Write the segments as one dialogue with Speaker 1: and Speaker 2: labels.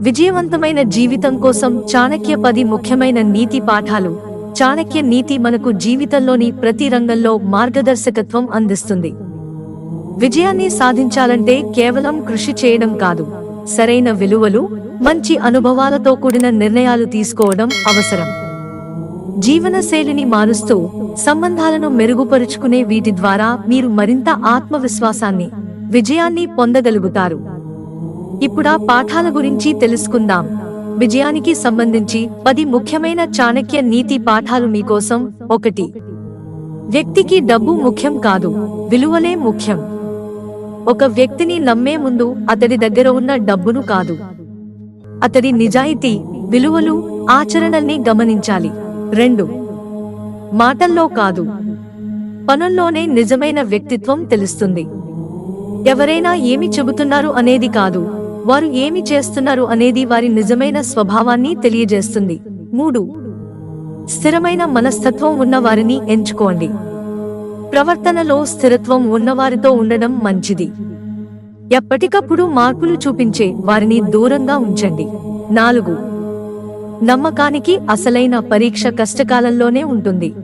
Speaker 1: విజయవంతమైన జీవితం కోసం చాణక్య పది ముఖ్యమైన నీతి పాఠాలు. చాణక్య నీతి మనకు జీవితంలోని ప్రతి రంగంలో మార్గదర్శకత్వం అందిస్తుంది. విజయాన్ని సాధించాలంటే కేవలం కృషి చేయడం కాదు. సరైన విలువలు మంచి అనుభవాలతో కూడిన నిర్ణయాలు తీసుకోవడం అవసరం. జీవనశైలిని మారుస్తూ సంబంధాలను మెరుగుపరుచుకునే వీటి ద్వారా మీరు మరింత ఆత్మవిశ్వాసాన్ని విజయాన్ని పొందగలుగుతారు. ఇప్పుడా పాఠాల గురించి తెలుసుకుందాం. విజయానికి సంబంధించి పది ముఖ్యమైన చాణక్య నీతి పాఠాలు మీకోసం ఒకటి. వ్యక్తికి డబ్బు ముఖ్యం కాదు విలువలే ముఖ్యం. ఒక వ్యక్తిని నమ్మే ముందు అతడి దగ్గర ఉన్న డబ్బును కాదు. అతడి నిజాయితీ విలువలు ఆచరణల్ని గమనించాలి. రెండు. మాటల్లో కాదు. పనుల్లోనే నిజమైన వ్యక్తిత్వం తెలుస్తుంది. ఎవరైనా ఏమి చెబుతున్నారు అనేది కాదు. వారు ఏమి చేస్తున్నారు అనేది వారి నిజమైన స్వభావాన్ని తెలియజేస్తుంది. మూడు. స్థిరమైన మనస్తత్వం ఉన్న వారిని ఎంచుకోండి. ప్రవర్తనలో స్థిరత్వం ఉన్నవారితో ఉండడం మంచిది. ఎప్పటికప్పుడు మార్పులు చూపించే వారిని దూరంగా ఉంచండి. నాలుగు. నమ్మకానికి అసలైన పరీక్ష కష్టకాలంలోనే ఉంటుంది.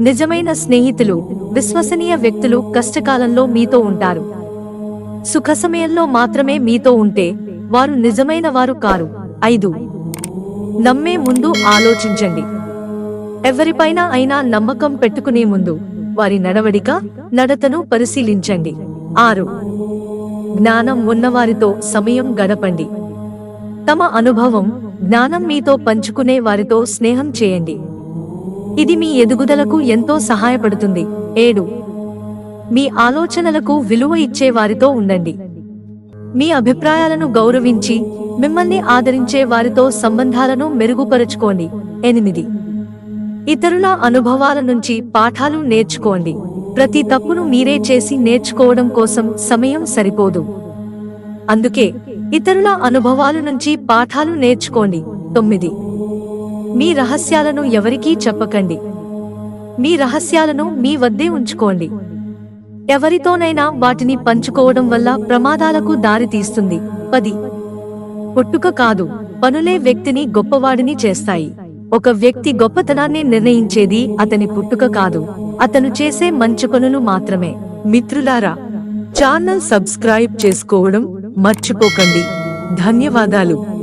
Speaker 1: నిజమైన స్నేహితులు విశ్వసనీయ వ్యక్తులు కష్టకాలంలో మీతో ఉంటారు. సుఖ సమయంలో మాత్రమే మీతో ఉంటే వారు నిజమైన వారు కారు. ఐదు. నమ్మే ముందు ఆలోచించండి. ఎవరిపైన అయినా నమ్మకం పెట్టుకునే ముందు వారి నడవడిక నడతను పరిశీలించండి. ఆరు. జ్ఞానం ఉన్నవారితో సమయం గడపండి. తమ అనుభవం జ్ఞానం మీతో పంచుకునే వారితో స్నేహం చేయండి. ఇది మీ ఎదుగుదలకు ఎంతో సహాయపడుతుంది. ఏడు. మీ ఆలోచనలకు విలువ ఇచ్చే వారితో ఉండండి. మీ అభిప్రాయాలను గౌరవించి మిమ్మల్ని ఆదరించే వారితో సంబంధాలను మెరుగుపరుచుకోండి. ఎనిమిది. ఇతరుల అనుభవాల నుంచి పాఠాలు నేర్చుకోండి. ప్రతి తప్పును మీరే చేసి నేర్చుకోవడం కోసం సమయం సరిపోదు. అందుకే ఇతరుల అనుభవాల నుంచి పాఠాలు నేర్చుకోండి. తొమ్మిది. మీ రహస్యాలను ఎవరికీ చెప్పకండి. మీ రహస్యాలను మీ వద్దే ఉంచుకోండి. ఎవరితోనైనా వాటిని పంచుకోవడం వల్ల ప్రమాదాలకు దారితీస్తుంది పది. పుట్టుక కాదు పనులే వ్యక్తిని గొప్పవాడిని చేస్తాయి. ఒక వ్యక్తి గొప్పతనాన్ని నిర్ణయించేది అతని పుట్టుక కాదు. అతను చేసే మంచి పనులు మాత్రమే. మిత్రులారా ఛానల్ సబ్స్క్రైబ్ చేసుకోవడం మర్చిపోకండి. ధన్యవాదాలు.